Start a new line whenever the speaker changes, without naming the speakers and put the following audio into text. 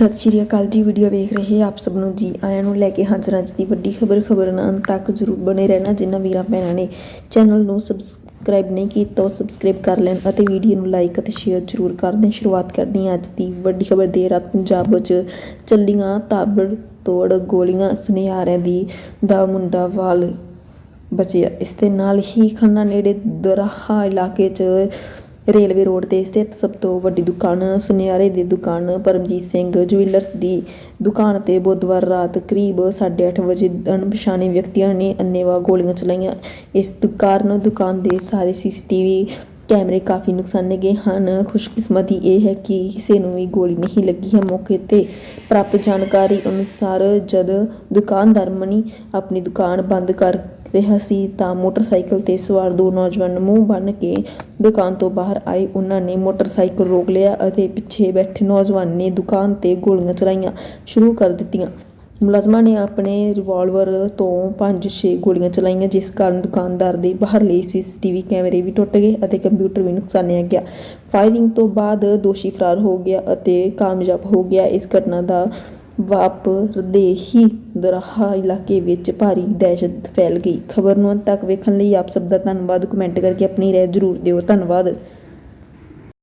ਸਤਿ ਸ਼੍ਰੀ ਅਕਾਲ ਜੀ। ਵੀਡੀਓ ਵੇਖ ਰਹੇ ਆਪ ਸਭ ਨੂੰ ਜੀ। ਆਇਆਂ ਨੂੰ ਲੈ ਕੇ ਹਾਜ਼ਰ ਅੱਜ ਦੀ ਵੱਡੀ ਖਬਰ। ਖਬਰ ਨਾਲ ਅੰਤ ਤੱਕ ਜ਼ਰੂਰ ਬਣੇ ਰਹਿਣਾ, ਜਿਨ੍ਹਾਂ ਵੀਰਾਂ ਭੈਣਾਂ ਨੇ ਚੈਨਲ ਨੂੰ ਸਬਸਕ੍ਰਾਈਬ ਨਹੀਂ ਕੀਤਾ, ਉਹ ਸਬਸਕ੍ਰਾਈਬ ਕਰ ਲੈਣ ਅਤੇ ਵੀਡੀਓ ਨੂੰ ਲਾਈਕ ਅਤੇ ਸ਼ੇਅਰ ਜ਼ਰੂਰ ਕਰ ਦੇਣ। ਸ਼ੁਰੂਆਤ ਕਰਦੀ ਹਾਂ ਅੱਜ ਦੀ ਵੱਡੀ ਖਬਰ ਦੇਰ ਰਾਤ ਪੰਜਾਬ 'ਚ ਚੱਲੀਆਂ ਤਾਬੜ ਤੋੜ ਗੋਲੀਆਂ। ਸੁਨਿਆਰਿਆਂ ਦੀ ਦਾ ਮੁੰਡਾ ਵਾਲ ਬਚਿਆ। ਇਸ ਦੇ ਨਾਲ ਹੀ ਖੰਨਾ ਨੇੜੇ ਦਰਾਹਾ ਇਲਾਕੇ 'ਚ ਰੇਲਵੇ ਰੋਡ ਤੇ ਸਥਿਤ ਸਭ ਤੋਂ ਵੱਡੀ ਦੁਕਾਨ ਸੁਨਿਆਰੇ ਦੀ ਦੁਕਾਨ ਪਰਮਜੀਤ ਸਿੰਘ ਜੁਐਲਰਸ ਦੀ ਦੁਕਾਨ ਤੇ ਬੁੱਧਵਾਰ ਰਾਤ ਕਰੀਬ 8:30 ਵਜੇ ਅਣਪਛਾਣੇ ਵਿਅਕਤੀਆਂ ਨੇ ਅੰਨ੍ਹੇਵਾਹ ਗੋਲੀਆਂ ਚਲਾਈਆਂ। ਇਸ ਕਾਰਨ ਦੁਕਾਨ ਦੇ ਸਾਰੇ ਸੀਸੀਟੀਵੀ ਕੈਮਰੇ ਕਾਫੀ ਨੁਕਸਾਨੇ ਗਏ ਹਨ। ਖੁਸ਼ਕਿਸਮਤੀ ਇਹ ਹੈ ਕਿ ਕਿਸੇ ਨੂੰ ਵੀ ਗੋਲੀ ਨਹੀਂ ਲੱਗੀ ਹੈ। ਮੌਕੇ ਤੇ ਪ੍ਰਾਪਤ ਜਾਣਕਾਰੀ ਅਨੁਸਾਰ ਜਦ ਦੁਕਾਨਦਾਰ ਮਨੀ ਆਪਣੀ ਦੁਕਾਨ ਬੰਦ ਕਰ ਰਿਹਾ ਸੀ ਤਾਂ ਮੋਟਰਸਾਈਕਲ ਤੇ ਸਵਾਰ ਦੋ ਨੌਜਵਾਨ ਮੂੰਹ ਬੰਨ ਕੇ ਦੁਕਾਨ ਤੋਂ ਬਾਹਰ ਆਏ। ਉਹਨਾਂ ਨੇ ਮੋਟਰਸਾਈਕਲ ਰੋਕ ਲਿਆ ਅਤੇ ਪਿੱਛੇ ਬੈਠੇ ਨੌਜਵਾਨ ਨੇ ਦੁਕਾਨ ਤੇ ਗੋਲੀਆਂ ਚਲਾਈਆਂ, ਸ਼ੁਰੂ ਕਰ ਦਿੱਤੀਆਂ। ਮੁਲਾਜ਼ਮਾਂ ਨੇ ਆਪਣੇ ਰਿਵਾਲਵਰ ਤੋਂ 5-6 ਗੋਲੀਆਂ ਚਲਾਈਆਂ, ਜਿਸ ਕਾਰਨ ਦੁਕਾਨਦਾਰ ਦੇ ਬਾਹਰਲੇ ਸੀਸੀਟੀਵੀ ਕੈਮਰੇ ਵੀ ਟੁੱਟ ਗਏ ਅਤੇ ਕੰਪਿਊਟਰ ਵੀ ਨੁਕਸਾਨਿਆ ਗਿਆ। ਫਾਇਰਿੰਗ ਤੋਂ ਬਾਅਦ ਦੋਸ਼ੀ ਫਰਾਰ ਹੋ ਗਿਆ ਅਤੇ ਕਾਮਯਾਬ ਹੋ ਗਿਆ। ਇਸ ਘਟਨਾ ਦਾ ਵਾਪਰਦੇ ਹੀ ਦਰਾਹਾ ਇਲਾਕੇ ਵਿੱਚ ਭਾਰੀ ਦਹਿਸ਼ਤ ਫੈਲ ਗਈ। ਖਬਰ ਨੂੰ ਅੰਤ ਤੱਕ ਵੇਖਣ ਲਈ ਆਪ ਸਭ ਦਾ ਧੰਨਵਾਦ। ਕਮੈਂਟ ਕਰਕੇ ਆਪਣੀ ਰਾਏ ਜ਼ਰੂਰ ਦਿਓ। ਧੰਨਵਾਦ।